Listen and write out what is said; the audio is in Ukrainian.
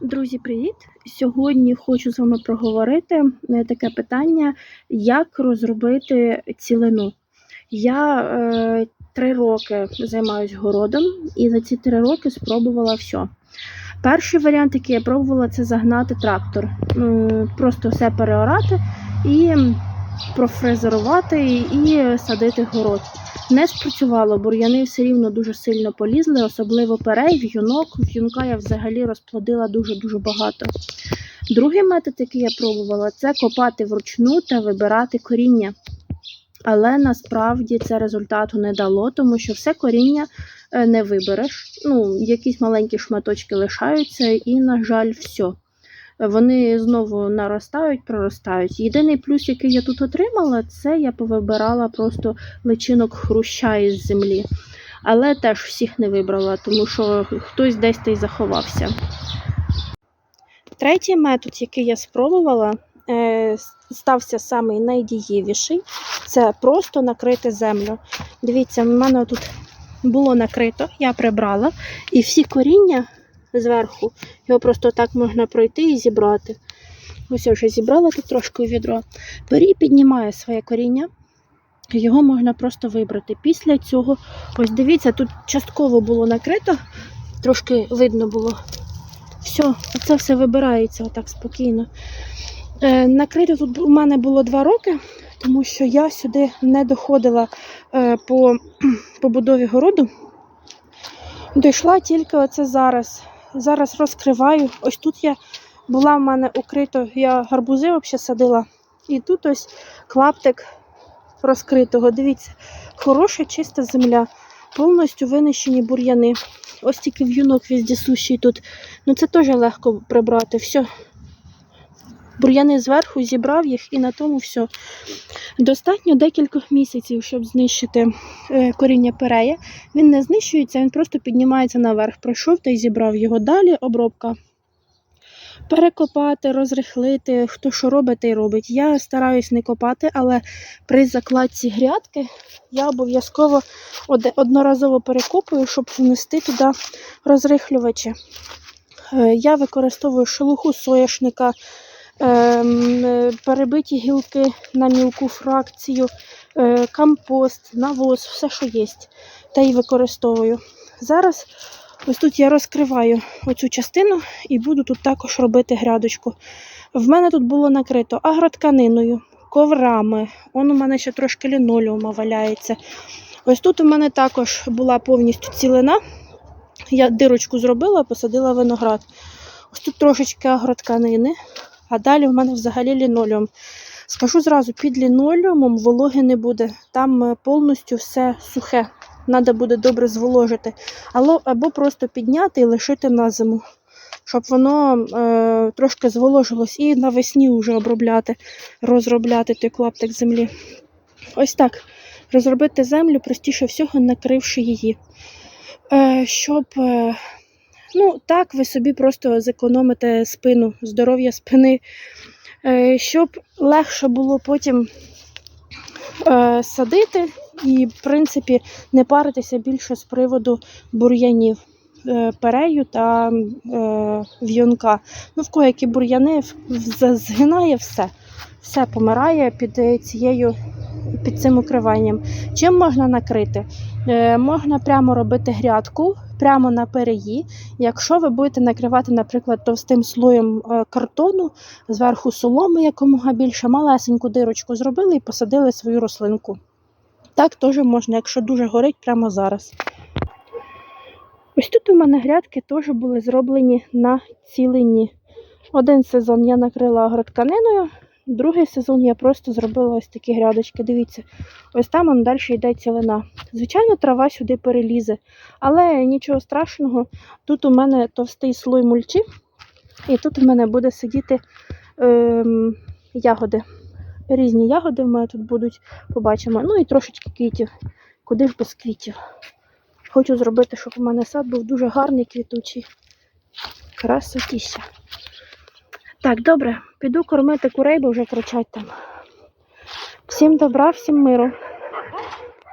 Друзі, привіт! Сьогодні хочу з вами проговорити е, таке питання, як розробити цілину. Я е, три роки займаюся городом, і за ці три роки спробувала все. Перший варіант, який я пробувала, це загнати трактор. Просто все переорати і профрезерувати і садити город. Не спрацювало, бур'яни все рівно дуже сильно полізли, особливо перей, в'юнок. В'юнка я взагалі розплодила дуже-дуже багато. Другий метод, який я пробувала, це копати вручну та вибирати коріння. Але насправді це результату не дало, тому що все коріння е, не вибереш. Ну, якісь маленькі шматочки лишаються, і, на жаль, все. Вони знову наростають, проростають. Єдиний плюс, який я тут отримала, це я повибирала просто личинок хруща із землі. Але теж всіх не вибрала, тому що хтось десь та й заховався. Третій метод, який я спробувала, е, стався самий найдієвіший. Це просто накрити землю. Дивіться, в мене тут було накрито, я прибрала, і всі коріння зверху, його просто так можна пройти і зібрати. Ось я вже зібрала тут трошки у відро. Пирій піднімає своє коріння, його можна просто вибрати. Після цього, ось дивіться, тут частково було накрито, трошки видно було. Все, це все вибирається отак спокійно. Е, накрито тут у мене було два роки, тому що я сюди не доходила е, по побудові городу. Дійшла тільки оце зараз. Зараз розкриваю. Ось тут я була в мене укрито, я гарбузи взагалі садила. І тут ось клаптик розкритого. Дивіться, хороша чиста земля, повністю винищені бур'яни. Ось тільки в'юнок віздісущий тут. Ну це теж легко прибрати. Все. Бур'яни зверху зібрав їх і на тому все. Достатньо декількох місяців, щоб знищити е, коріння перея. Він не знищується, він просто піднімається наверх. Пройшов та й зібрав його. Далі обробка. Перекопати, розрихлити, хто що робить, той робить. Я стараюсь не копати, але при закладці грядки я обов'язково одноразово перекопую, щоб внести туди розрихлювачі. Е, Я використовую шелуху соняшника, е, перебиті гілки на мілку фракцію, е, компост, навоз, все, що є. Та й використовую. Зараз ось тут я розкриваю оцю частину і буду тут також робити грядочку. В мене тут було накрито агротканиною, коврами. Он у мене ще трошки лінолеума валяється. Ось тут у мене також була повністю цілина. Я дирочку зробила, посадила виноград. Ось тут трошечки агротканини, а далі в мене взагалі лінолеум. Скажу зразу, під лінолеумом вологи не буде. Там е, повністю все сухе. Треба буде добре зволожити. Або, просто підняти і лишити на зиму, щоб воно е, трошки зволожилось і навесні вже обробляти, розробляти той клаптик землі. Ось так. Розробити землю простіше всього, накривши її. Е, щоб е, ну, так ви собі просто зекономите спину, здоров'я спини, е, щоб легше було потім е, садити і, в принципі, не паритися більше з приводу бур'янів. е, Перею та е, в'юнка. Ну, в кого які бур'яни згинає все. Все помирає під цією, під цим укриванням. Чим можна накрити? Е, можна прямо робити грядку прямо на переї. Якщо ви будете накривати, наприклад, товстим слоєм е, картону, зверху соломи якомога більше, малесеньку дирочку зробили і посадили свою рослинку. Так теж можна, якщо дуже горить прямо зараз. Ось тут у мене грядки теж були зроблені на цілині. Один сезон я накрила агротканиною, другий сезон я просто зробила ось такі грядочки. Дивіться, ось там он далі йде цілина. Звичайно, трава сюди перелізе, але нічого страшного. Тут у мене товстий слой мульчі, і тут у мене буде сидіти ем, ягоди. Різні ягоди в мене тут будуть, побачимо. Ну і трошечки квітів. Куди ж без квітів? Хочу зробити, щоб у мене сад був дуже гарний, квітучий. Красотіся. Так, добре, піду кормити курей, бо вже кричать там. Всім добра, всім миру.